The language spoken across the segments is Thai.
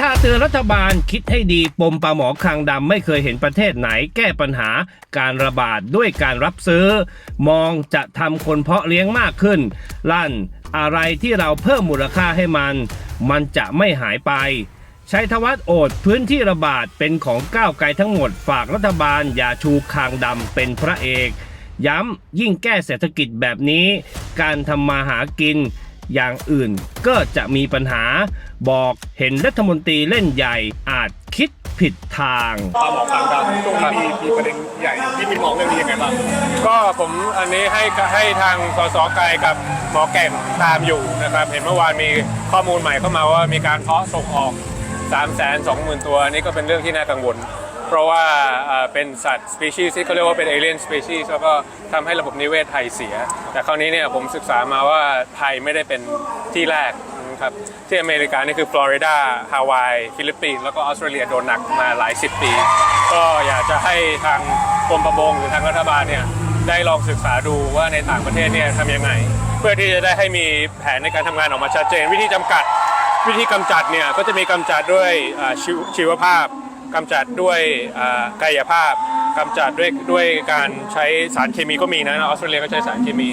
ธาเตือนรัฐบาลคิดให้ดีปมปลาหมอคางดำไม่เคยเห็นประเทศไหนแก้ปัญหาการระบาดด้วยการรับซื้อ มองจะทำคนเพาะเลี้ยงมากขึ้น ลั่นอะไรที่เราเพิ่มมูลค่าให้มัน มันจะไม่หายไปชัยธวัฒน์โอดพื้นที่ระบาดเป็นของก้าวไกลทั้งหมดฝากรัฐบาลอย่าชูคางดำเป็นพระเอก ย้ำยิ่งแก้เศรษฐกิจแบบนี้ การทำมาหากิน อย่างอื่นก็จะมีปัญหา บอกเห็นรัฐมนตรีเล่นใหญ่อาจคิดผิดทางปลาหมอคางดำตรงนี้มีประเด็นใหญ่ที่มีมองเรื่องนี้ยังไงบ้างก็ผมอันนี้ให้ให้ทางสสไกลกับหมอแก่นตามอยู่นะครับ เห็นเมื่อวานมีข้อมูลใหม่เข้ามาว่ามีการเพาะส่งออก 3 2 0 0 0 0 ตัวอันนี้ก็เป็นเรื่องที่น่ากังวล ราะว่าเป็นสัตว์สปีชีส์ที่เขาเรียกว่าเป็นเอเลียนสปีชีส์แล้วก็ทำให้ระบบนิเวศไทยเสีย แต่คราวนี้เนี่ยผมศึกษามาว่าไทยไม่ได้เป็นที่แรกนะครับที่อเมริกานี่คือฟลอริดาฮาวาย ฟิลิปปินส์แล้วก็ออสเตรเลียโดนหนักมาหลายสิบปี ก็อยากจะให้ทางกรมประมงหรือทางรัฐบาลเนี่ยได้ลองศึกษาดูว่าในต่างประเทศเนี่ยทำยังไง เพื่อที่จะได้ให้มีแผนในการทำงานออกมาชัดเจน วิธีจำกัดวิธีกำจัดเนี่ยก็จะมีกำจัดด้วยชชีวภาพ กำจัดด้วยกายภาพกำจัดด้วยด้วยการใช้สารเคมีก็มีนะออสเตรเลียก็ใช้สารเคมี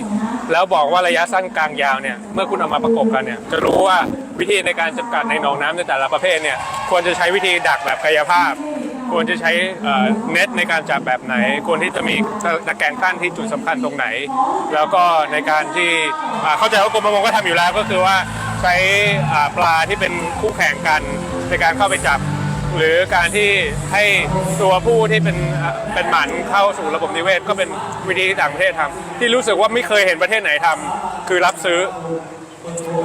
แล้วบอกว่าระยะสั้นกลางยาวเนี่ยเมื่อคุณเอามาประกบกันเนี่ยจะรู้ว่าวิธีในการจำกัดในหนองน้ำในแต่ละประเภทเนี่ยควรจะใช้วิธีดักแบบกายภาพ ควรจะใช้เน็ตในการจับแบบไหน ควรที่จะมีตะแกรงกั้นที่จุดสำคัญตรงไหน แล้วก็ในการที่เข้าใจว่ากรมประมงก็ทำอยู่แล้วก็คือว่าใช้ปลาที่เป็นคู่แข่งกันในการเข้าไปจับ หรือการที่ให้ตัวผู้ที่เป็นเป็นหมันเข้าสู่ระบบนิเวศ ก็เป็นวิธีที่ต่างประเทศทำที่รู้สึกว่าไม่เคยเห็นประเทศไหนทำคือรับซื้อ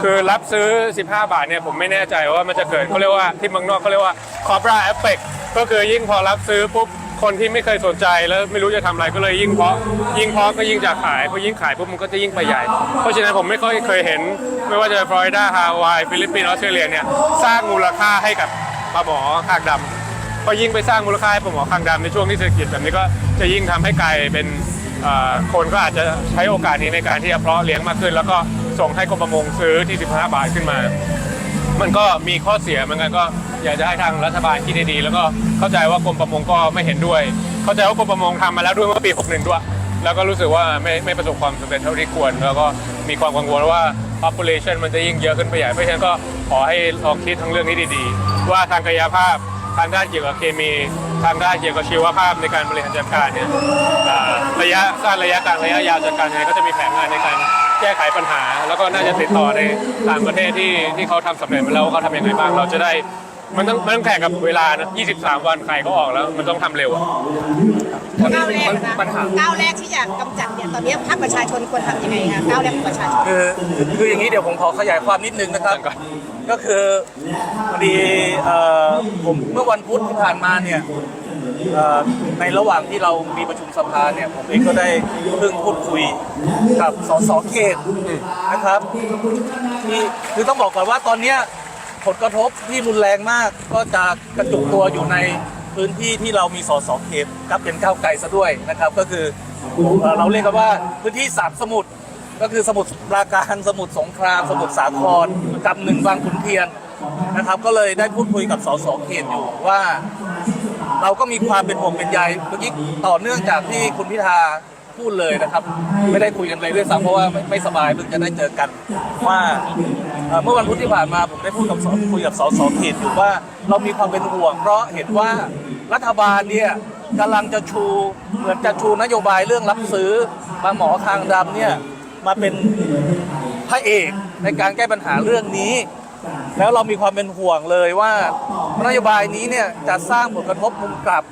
คือรับซื้อ 15 บาทเนี่ยผมไม่แน่ใจว่ามันจะเกิดเขาเรียกว่าที่เมืองนอกเขาเรียกว่า cobra effect ก็คือยิ่งพอรับซื้อปุ๊บคนที่ไม่เคยสนใจแล้วไม่รู้จะทำอะไรก็เลยยิ่งเพาะยิ่งเพาะก็ยิ่งจะขายพอยิ่งขายปุ๊บมันก็จะยิ่งไปใหญ่ เพราะฉะนั้นผมไม่ค่อยเคยเห็น ไม่ว่าจะฟลอริดาฮาวายฟิลิปปินส์ออสเตรเลียเนี่ยสร้างมูลค่าให้กับ ปลาหมอคางดำพอยิ่งไปสร้างมูลค่าให้ปลาหมอคางดำในช่วงที่เศรษฐกิจแบบนี้ก็จะยิ่งทำให้ไกลเป็นเอ่อคนก็อาจจะใช้โอกาสนี้ในการที่จะเพาะเลี้ยงมากขึ้น แล้วก็ส่งให้กรมประมงซื้อที่ 15 บาทขึ้นมา มันก็มีข้อเสียเหมือนกันก็อยากจะให้ทางรัฐบาลคิดดีๆแล้วก็เข้าใจว่ากรมประมงก็ไม่เห็นด้วย เข้าใจว่ากรมประมงทำมาแล้วด้วยเมื่อปี 61 ด้วย แล้วก็รู้สึกว่าไม่ไม่ประสบความสำเร็จเท่าที่ควร แล้วก็มีความกังวลว่า population มันจะยิ่งเยอะขึ้นไปใหญ่เพราะฉะนั้นก็ ขอให้ลองคิดทั้งเรื่องนี้ดีๆ ว่าทางกายภาพทางด้านเกี่ยวกับเคมี ทางด้านเกี่ยวกับชีวภาพในการบริหารจัดการเนี่ยระยะสั้นระยะกลางระยะยาวจัดการยังไงก็จะมีแผนงานในการแก้ไขปัญหา แล้วก็น่าจะติดต่อในต่างประเทศที่ที่เขาทำสำเร็จมาแล้วเขาทำยังไงบ้างเราจะได้ มันต้องมันต้องแข่งกับเวลานะ23 วันใครก็ออกแล้ว มันต้องทำเร็วอะก้าวแรกนะก้าวแรกที่จะกำจัดเนี่ยตอนนี้ภาคประชาชนควรทำยังไงคะก้าวแรกของประชาชนคือคืออย่างนี้เดี๋ยวผมขอขยายความนิดนึงนะครับ ก็คือพอดีเอ่อผมเมื่อวันพุธที่ผ่านมาเนี่ยเอ่อในระหว่างที่เรามีประชุมสภาเนี่ยผมเองก็ได้เพิ่งพูดคุยกับสสเขตนะครับที่คือต้องบอกก่อนว่าตอนเนี้ย ผลกระทบที่รุนแรงมาก ก็จะกระจุกตัวอยู่ในพื้นที่ที่เรามีสสเขตครับเป็นก้าวไกลซะด้วยนะครับ ก็คือเราเรียกกันว่าพื้นที่สามสมุทรก็คือสมุทรปราการสมุทรสงคราม สมุทรสาครกับหนึ่งบางขุนเทียนนะครับ ก็เลยได้พูดคุยกับสสเขตอยู่ว่า เราก็มีความเป็นห่วงเป็นใยเมื่อกี้ต่อเนื่องจากที่คุณพิธา พูดเลยนะครับ ไม่ได้คุยกันเลยด้วยซ้ำเพราะว่าไม่ไม่สบายเพิ่งจะได้เจอกันว่าเอ่อเมื่อวันพุธที่ผ่านมาผมได้พูดกับสคุยกับสสเขตอยู่ว่าเรามีความเป็นห่วง เพราะเห็นว่ารัฐบาลเนี่ยกำลังจะชูเหมือนจะชูนโยบายเรื่องรับซื้อปลาหมอคางดำเนี่ยมาเป็นพระเอกในการแก้ปัญหาเรื่องนี้ แล้วเรามีความเป็นห่วงเลยว่านโยบายนี้เนี่ยจะสร้างผลกระทบมุมกลับ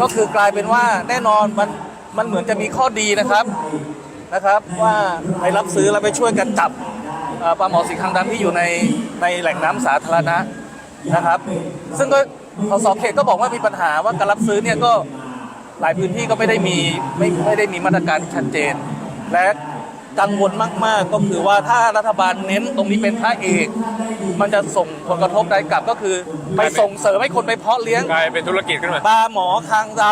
ก็คือกลายเป็นว่าแน่นอนมัน มันเหมือนจะมีข้อดีนะครับนะครับ ว่าไปรับซื้อแล้วไปช่วยกันจับเอ่อปลาหมอสีคางดำที่อยู่ในในแหล่งน้ำสาธารณะนะครับ ซึ่งก็สสเขตก็บอกว่ามีปัญหาว่าการรับซื้อเนี่ยก็หลายพื้นที่ก็ไม่ได้มีไม่ไม่ได้มีมาตรการที่ชัดเจน และกังวลมาก ๆ ก็คือว่าถ้ารัฐบาลเน้นตรงนี้เป็นพระเอก มันจะส่งผลกระทบใดกลับก็คือ ไปส่งเสริมให้คนไปเพาะเลี้ยงกลายเป็นธุรกิจขึ้นมาปลาหมอคางด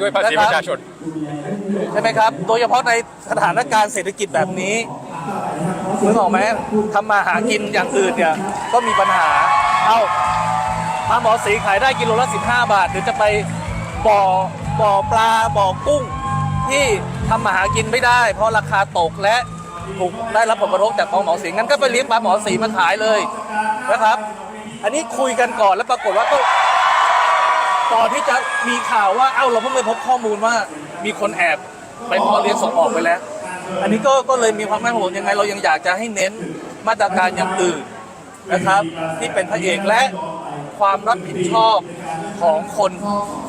ด้วยภาษีนะครับประชาชนำใช่ไหมครับ โดยเฉพาะในสถานการณ์เศรษฐกิจแบบนี้นึกออกไหมทำมาหากินอย่างอื่นเนี่ยก็มีปัญหา เอ้าปลาหมอสีขายได้กิโลละ 15 บาท หรือจะไปบ่อบ่อปลาบ่อกุ้ง ที่ทำมาหากินไม่ได้ เพราะราคาตกและถูกได้รับผลกระทบจากปลาหมอสีงั้นก็ไปเลี้ยงปลาหมอสีมาขายเลยนะครับ อันนี้คุยกันก่อนแล้วปรากฏว่าก็ ก่อนที่จะมีข่าวว่าเอ้าเราเพิ่งไปพบข้อมูลว่ามีคนแอบไปพาะเลี้ยงส่งออกไปแล้ว อันนี้ก็ก็เลยมีความน่าห่วงยังไง เรายังอยากจะให้เน้นมาตรการอย่างอื่นนะครับ ที่เป็นพระเอกและความรับผิดชอบของคน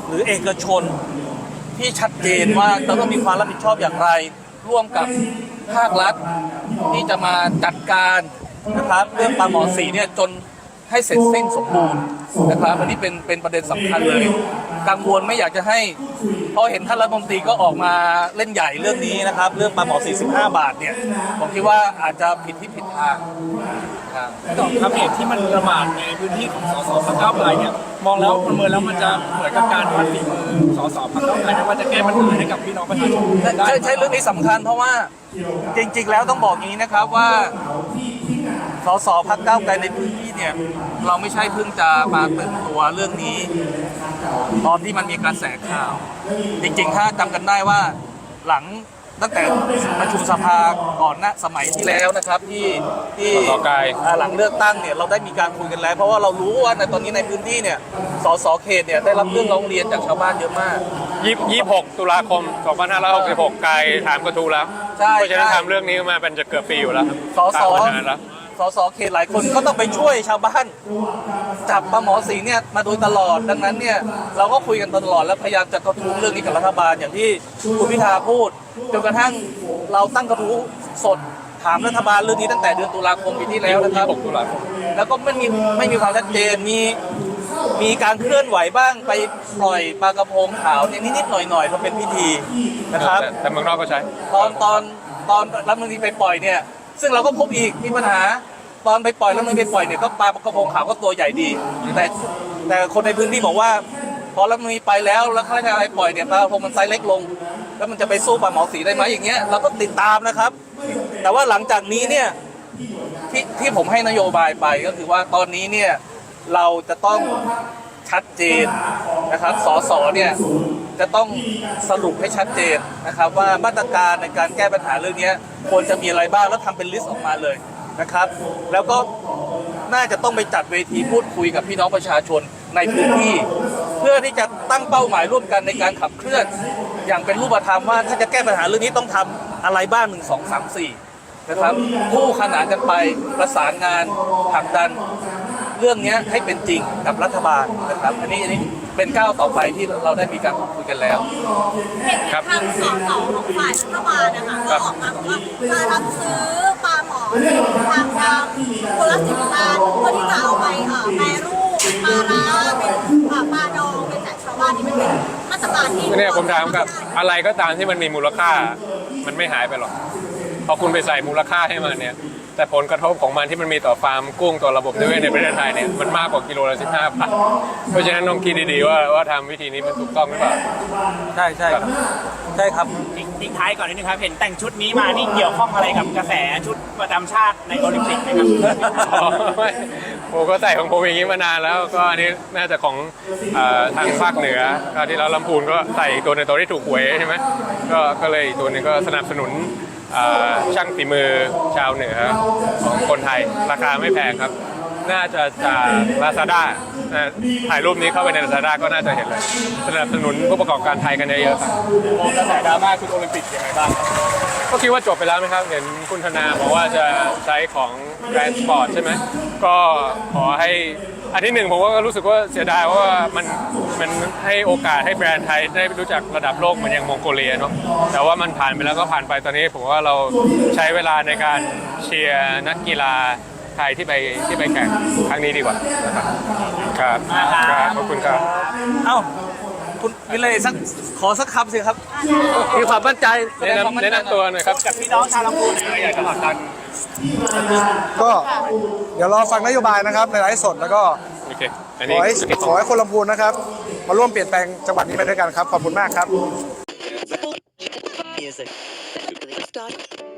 หรือเอกชนที่ชัดเจนว่าเราต้องมีความรับผิดชอบอย่างไร ร่วมกับภาครัฐที่จะมาจัดการนะครับเรื่องปลาหมอสีเนี่ยจน ให้เสร็จสิ้นสมบูรณ์นะครับอันนี้เป็นเป็นประเด็นสำคัญเลยกังวลไม่อยากจะให้เพราะเห็นท่านรัฐมนตรีก็ออกมาเล่นใหญ่เรื่องนี้นะครับ เรื่องปลาหมอ 45 บาทเนี่ยผมคิดว่าอาจจะผิดที่ผิดทางครับต่อครับเหตุที่มันระบาดในพื้นที่ของสสพักเก้าวไกลเนี่ยมองแล้วประเมินแล้วมันจะเหมือนกับการวัดฝีมือสสพักเก้าวไกลไหมว่าจะแก้ปัญหาให้กับพี่น้องประชาชนได้ใช่ใช่เรื่องนี้สำคัญเพราะว่าจริง ๆ แล้วต้องบอกงี้นะครับว่า สสพักเก้าวไกลในพื้นที่เนี่ยเราไม่ใช่เพิ่งจะมาตื่นตัวเรื่องนี้ ตอนที่มันมีการแสข่าว จริงๆ ถ้าจำกันได้ว่าหลังตั้งแต่ประชุมสภาก่อนหน้าสมัยที่แล้วนะครับที่ที่สกาย อ่าหลังเลือกตั้งเนี่ยเราได้มีการคุยกันแล้ว เพราะว่าเรารู้ว่าในตอนนี้ในพื้นที่เนี่ยสสเขตเนี่ยได้รับเรื่องร้องเรียนจากชาวบ้านเยอะมาก ยี่หกตุลาคม 2566กายถามกระทู้แล้ว ใช่เพราะฉะนั้นใช่ทำเรื่องนี้มาเป็นจะเกือบปีอยู่แล้วครับสสตามมานานแล้ว สสเขตหลายคนก็ต้องไปช่วยชาวบ้าน จับปลาหมอสีเนี่ยมาโดยตลอดดังนั้นเนี่ยเราก็คุยกันตลอดแล้วพยายามจะกระทุ้งเรื่องนี้กับรัฐบาลอย่างที่คุณพิธาพูดจนกระทั่งเราตั้งกระทู้สดถามรัฐบาลเรื่องนี้ตั้งแต่เดือนตุลาคมปีที่แล้วนะครับ26ตุลาคมแล้วก็ไม่มีไม่มีความชัดเจนมีมีการเคลื่อนไหวบ้างไปปล่อยปลากระพงขาวเนี่ยนิดๆหน่อยๆทำเป็นพิธีนะครับแต่แต่เมืองนอกก็ใช้ ตอนตอนตอนรัฐมนตรีไปปล่อยเนี่ย ซึ่งเราก็พบอีกมีปัญหาตอนไปปล่อยรัฐมนไปปล่อยเนี่ยก็ปลากระพงขาวก็ตัวใหญ่ดี แต่แต่คนในพื้นที่บอกว่า พอรัฐมนตรีไปแล้วแล้วข้าราชการไปปล่อยเนี่ยปลากระพงมันไซส์เล็กลง แล้วมันจะไปสู้ปลาหมอสีได้ไหมอย่างเงี้ยเราก็ติดตามนะครับ แต่ว่าหลังจากนี้เนี่ยที่ที่ผมให้นโยบายไปก็คือว่าตอนนี้เนี่ยเราจะต้องชัดเจนนะครับ สสเนี่ย จะต้องสรุปให้ชัดเจนนะครับว่ามาตรการในการแก้ปัญหาเรื่องนี้ควรจะมีอะไรบ้างแล้วทำเป็นลิสต์ออกมาเลยนะครับ แล้วก็น่าจะต้องไปจัดเวทีพูดคุยกับพี่น้องประชาชนในพื้นที่ เพื่อที่จะตั้งเป้าหมายร่วมกันในการขับเคลื่อน อย่างเป็นรูปธรรมว่าถ้าจะแก้ปัญหาเรื่องนี้ต้องทำอะไรบ้างหนึ่งสองสามสี่นะครับคู่ขนานกันไปประสานงานผลักดันเรื่องนี้ให้เป็นจริงกับรัฐบาลนะครับ อันนี้อันนี้ เป็นก้าวต่อไปที่เราได้มีการพูดคุยกันแล้วเห็นครับทางสองสองของฝ่ายรัฐบาลนะคะก็ออกมาบอกว่าจะรับซื้อปลาหมอทางดำคนละสิบล้านเพื่อที่จะเอาไปเอ่อแปรรูปเป็นปลาร้าเป็นเอ่อปลาดองเป็นแจกชาวบ้านนี่มันเป็นมาตรการที่เนี่ยผมถามกับอะไรก็ตามที่มันมีมูลค่า มันไม่หายไปหรอกพอคุณไปใส่มูลค่าให้มันเนี่ย แต่ผลกระทบของมันที่มันมีต่อฟาร์มกุ้งต่อระบบนิเวศในประเทศไทยเนี่ยมันมากกว่ากิโลละ15บาทเพราะฉะนั้นต้องคิดดีๆว่าว่าทำวิธีนี้มันถูกต้องหรือเปล่า ใช่ใช่ครับใช่ครับทิ้งท้ายก่อนนิดนึงครับ เห็นแต่งชุดนี้มานี่เกี่ยวข้องอะไรกับกระแสชุดประจำชาติในโอลิมปิกไหมครับอ๋อไม่ผมก็ใส่ของผมอย่างนี้มานานแล้วก็อันนี้น่าจะของเอ่อทางภาคเหนือคราวที่แล้วลำพูนก็ใส่ตัวในตัวที่ถูกหวยใช่ไหมก็ก็เลยอีกตัวหนึงก็สนับสนุนเอ่อ ช่างฝีมือชาวเหนือของคนไทย ราคาไม่แพงครับ น่าจะจากลาซาด้าถ่ายรูปนี้เข้าไปในลาซาด้าก็น่าจะเห็นเลยสนับสนุนผู้ประกอบการไทยกันเยอะๆครับมองกระแสดราม่าชุดโอลิมปิกยังไงบ้างครับก็คิดว่าจบไปแล้วไหมครับ เห็นคุณธนาบอกว่าจะใช้ของแบรนด์สปอร์ตใช่ไหมก็ขอให้ อันที่หนึ่งผมก็รู้สึกว่าเสียดายเพราะว่ามันมันให้โอกาสให้แบรนด์ไทยได้รู้จักระดับโลกเหมือนอย่างมองโกเลียเนาะแต่ว่ามันผ่านไปแล้วก็ผ่านไปตอนนี้ ผมว่าเราใช้เวลาในการเชียร์นักกีฬาไทยที่ไปที่ไปแข่งครั้งนี้ดีกว่านะครับครับครับขอบคุณครับเอ้า คุณวิเลยสักขอสักคำสิครับ มีความมั่นใจแสดแนะงความมั่นำนใจแนะนำตัวหน่อยครับ กับพี่น้องชาวลำพูนหน่อยอยากจะผลักดันก็เดี๋ยวรอฟังนโยบายนะครับในไลฟ์สดแล้วก็โอเคอันขนี้อให้ขอให้คนลำพูนนะครับ มาร่วมเปลี่ยนแปลงจังหวัดนี้ไปด้วยกันครับ ขอบคุณมากครับ Music. Start.